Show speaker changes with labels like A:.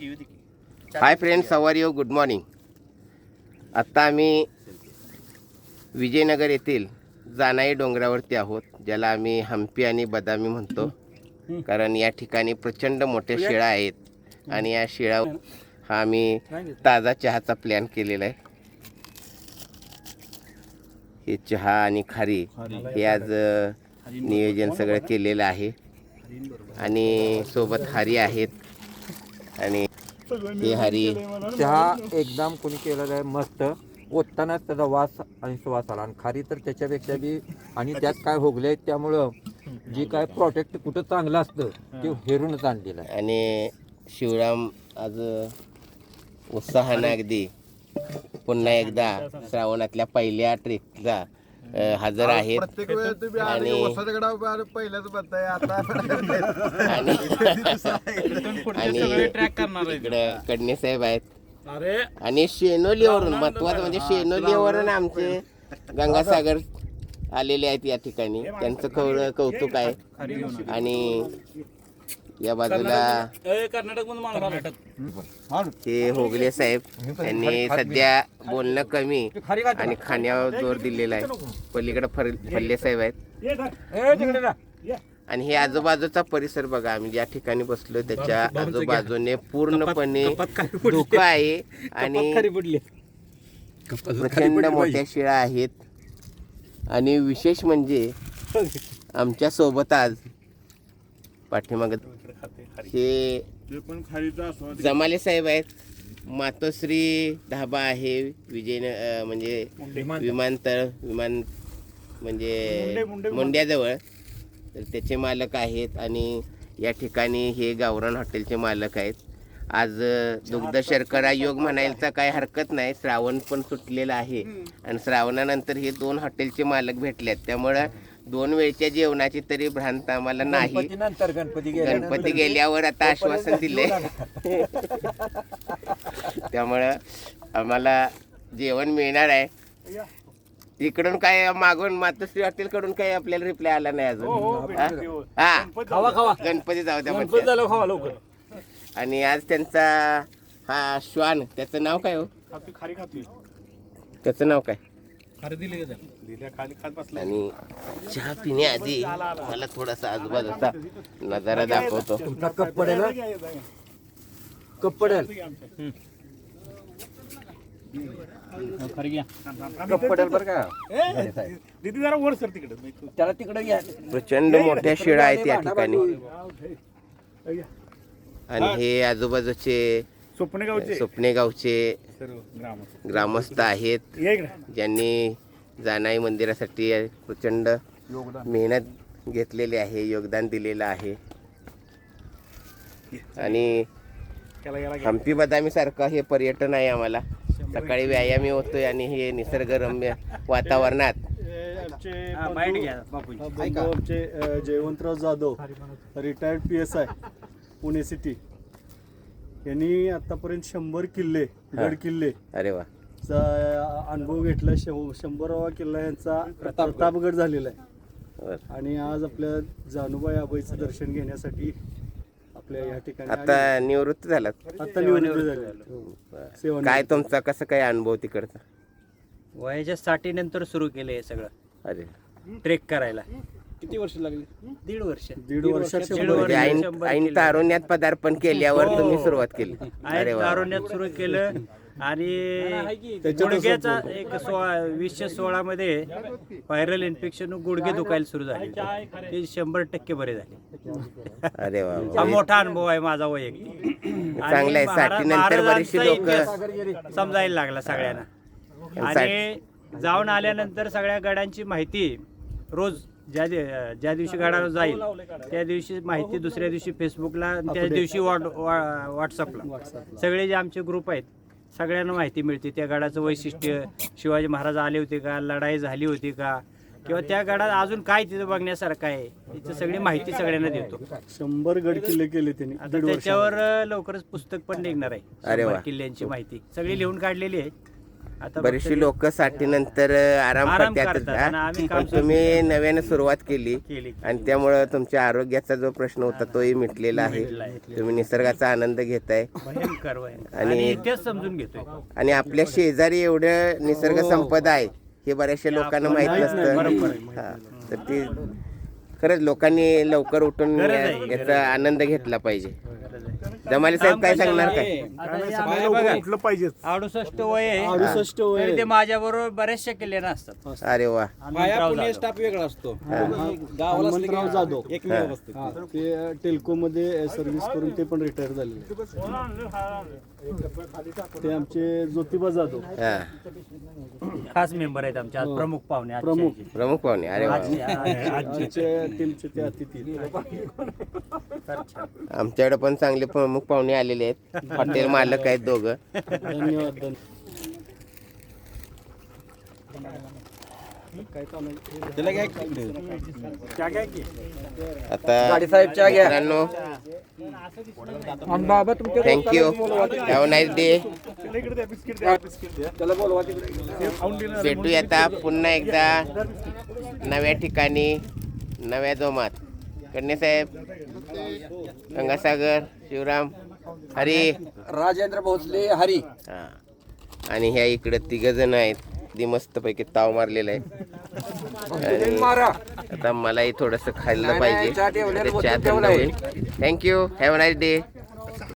A: हाय friends सवार you good morning आत्ता आम्ही विजयनगर येथील जानाई डोंगरावरती आहोत ज्याला आम्ही हम्पी आणि बदामी म्हणतो. कारण या ठिकाणी प्रचंड मोठ्या शिळा आहेत आणि या शिळा हा आम्ही ताजा चहाचा प्लॅन केलेला आहे. हे चहा आणि खारी हे आज नियोजन सगळं केलेलं आहे. आणि सोबत हरी आहेत. आणि हे हरी
B: चहा एकदम कोणी केलेला आहे मस्त. ओततानाच त्याचा वास आणि सुवास आला. आणि खारी तर त्याच्यापेक्षा बी आणि त्यात काय होगले त्यामुळं जे काय प्रोटेक्ट कुठं चांगलं असतं ते हेरूनच आणलेलं आहे.
A: आणि शिवराम आज उत्साहानं अगदी पुन्हा एकदा श्रावणातल्या पहिल्या ट्रेकला हजर आहेत.
C: प्रत्येक तुम्ही
A: आणि-
C: वसतगडावर पहिल्याच म्हणताय आता
A: आणि आणि
D: सगळे ट्रॅक करणार आहे
A: इकडं कडणे साहेब आहेत.
D: अरे.
A: आणि शेनोलीवरून महत्वाचं म्हणजे शेनोलीवरून आमचे गंगासागर आलेले आहेत या ठिकाणी. त्यांचं कौ कौतुक आहे. आणि या बाजूला.
D: कर्नाटक
A: हे होगले साहेब त्यांनी सध्या बोलणं कमी आणि खाण्यावर जोर दिलेला आहे. पलीकडे फर फल्ले साहेब आहेत.
B: ए, तिकडे जा.
A: आणि हे आजूबाजूचा परिसर बघा आम्ही ज्या ठिकाणी बसलो त्याच्या आजूबाजूने पूर्णपणे धोका आहे आणि प्रचंड मोठ्या शिळा आहेत. आणि विशेष म्हणजे आमच्यासोबत आज पाठीमाग हे जमाले साहेब आहेत. मातोश्री ढाबा आहे विजय म्हणजे विमानतळ विमान म्हणजे मुंड्याजवळ. तर त्याचे मालक आहेत आणि या ठिकाणी हे गावरान हॉटेलचे मालक आहेत. आज दुग्ध शर्करा योग म्हणायचा काही हरकत नाही. श्रावण पण सुटलेला आहे. आणि श्रावणानंतर हे दोन हॉटेलचे मालक भेटले आहेत त्यामुळं दोन वेळच्या जेवणाची तरी भ्रांत आम्हाला नाही.
B: गणपती नंतर गणपती गेल्यानंतर
A: गणपती गेल्यावर आता आश्वासन दिले त्यामुळं आम्हाला जेवण मिळणार आहे. इकडून काय मागून मातोश्री हॉटेल कडून काही आपल्याला रिप्लाय आला नाही अजून. हा? हा
D: खावा खावा.
A: गणपती जाऊ द्या
D: गणपती
A: म्हणते.
D: झालं खावा लवकर.
A: आणि आज त्यांचा हा श्वान त्याचं नाव काय हो?
D: खारी खातोय
A: त्याचं नाव काय?
D: खारी दिली का दिल्या खाली खात बसला
A: आणि चहा पिण्याआधी मला थोडासा आजूबाजूचा नजारा दाखवतो.
B: तुमचा कप पडेल? कप पडेल?
D: खारी घ्या
B: कप पडेल बरं का?
D: दिदी जरा वर सर तिकडे.
B: त्याला तिकडे घ्या
A: प्रचंड मोठ्या शिळा आहेत या ठिकाणी. आणि हे. आजूबाजूचे
D: स्वप्ने गावचे
A: ग्रामस्थ. आहेत. ज्यांनी जानाई मंदिरासाठी प्रचंड मेहनत घेतलेली आहे योगदान दिलेलं आहे. आणि हम्पी बदामी सारखं हे पर्यटन आहे आम्हाला. सकाळी व्यायामी होतोय आणि हे निसर्गरम्य वातावरणात.
C: आमचे
D: बाईट घ्या बापूजी.
C: बंधू आमचे अ, Jaywantrao Jadhav retired P S I Pune city यांनी आतापर्यंत शंभर किल्ले गड किल्ले
A: अरे वा.
C: चा अनुभव घेतला शं- शंभरावा किल्ला यांचा प्रतापगड झालेला आहे. आणि आज आपल्या जानूबाई आबाईचं दर्शन घेण्यासाठी आपल्या या ठिकाणी
A: आता. निवृत्त झालात?
C: आता निवृत्त झाले. सेवा
A: काय तुमचा कसं काय अनुभव तिकडचा?
E: वयाच्या साठीनंतर सुरू केले हे सगळं.
A: अरे.
E: ट्रेक करायला.
D: किती वर्ष लागली?
E: दीड वर्ष.
C: दीड वर्षात
E: वर्ष.
A: म्हणजे ऐन ऐन
E: किलो.
A: तारुण्यात पदार्पण केल्यावर तुम्ही सुरुवात केली. अरे
E: तारुण्यात सुरू केलं. आणि गुडघ्याचा एक सोळा वीसशे सोळा मध्ये व्हायरल इन्फेक्शन गुडघे दुखायला सुरू झाले. ते शंभर टक्के बरे झाले.
A: अरे वा
E: हा मोठा अनुभव आहे माझा वैयक्तिक.
A: चांगलं आहे.
E: आणि
A: साठीनंतर
E: महाराजांचा
A: बरीचशी लोकं-
E: इतिहास समजायला लागला सगळ्यांना. आणि जाऊन आल्यानंतर सगळ्या गडांची माहिती रोज ज्या दि- ज्या दिवशी गडावर जाईल त्या दिवशी माहिती दुसऱ्या दिवशी फेसबुकला आणि त्या दिवशी व्हॉट व्हा- व्हॉट्सअपला सगळे जे आमचे ग्रुप आहेत सगळ्यांना माहिती मिळते. त्या गडाचं वैशिष्ट्य शिवाजी महाराज आले होते का लढाई झाली होती का किंवा त्या गडात अजून काय तिथं बघण्यासारखं आहे याची सगळी माहिती सगळ्यांना देतो.
C: शंभर गड किल्ले केले त्यांनी.
E: आता त्याच्यावर लवकरच पुस्तक पण निघणार आहे. शंभर किल्ल्यांची माहिती. सगळी लिहून काढलेली आहे. आता
A: बरीचशी
E: फक्त
A: लोक साठीनंतर आराम
E: आराम
A: करतात
E: करतात आणि आम्ही काम
A: पण तुम्ही नव्याने सुरुवात केली
E: केली
A: आणि त्यामुळं तुमच्या आरोग्याचा जो प्रश्न होता तोही मिटलेला आहे. तुम्ही निसर्गाचा आनंद घेताय.
E: भयंकर भयंकर.
A: आणि-
E: आणि समजून घेतोय.
A: आणि आपल्या शेजारी एवढं निसर्ग संपदा आहे हे बऱ्याचशा लोकांना माहीत नसतं. हा तर ती खरंच लोकांनी लवकर उठून
E: गरज आहे,
A: या-
E: गरज
A: याचा आनंद घेतला पाहिजे. जमाले साहेब काय सांगणार? काय?
E: हे
D: उठलं पाहिजे
E: अडुसष्ट वय आहे.
C: अडुसष्ट वय
E: ते. माझ्या बरोबर बऱ्याचशा केलेल्या असतात
A: अरे वा.
D: स्टाफ वेगळा असतो.
C: हनुमंतराव जाधव.
D: एकमेव असते
C: हा, ते टेल्को मध्ये सर्व्हिस करून ते पण रिटायर झालेले ते आमचे ज्योतिबा जाधव.
A: हा.
E: खास मेंबर आहेत आमचे आज प्रमुख पाहुणे आजचे.
C: प्रमुख.
A: प्रमुख पाहुणे अरे वा.
E: आजचे, आजचे.
C: आमच्या टीमचे ते अतिथी
E: छान.
A: आमच्याकडे पण चांगले प्रमुख पाहुणे आलेले आहेत. हॉटेल मालक आहेत दोघं.
C: धन्यवाद
A: आता. मित्रांनो थँक्यू हॅव नाईस डे भेटूया आता पुन्हा एकदा नव्या ठिकाणी नव्या जोमात. कन्यासाहेब गंगासागर. शिवराम हरी.
B: राजेंद्र भोसले हरी.
A: हा. आणि ह्या इकडे तिघ जण आहेत. ती मस्तपैकी ताव मारलेला आहे. आणि
B: मारा.
A: आता मलाही थोडस खाल्लं
B: नाही,
A: पाहिजे.
B: चहा ठेवलेला
A: थँक्यू हॅव नाईस डे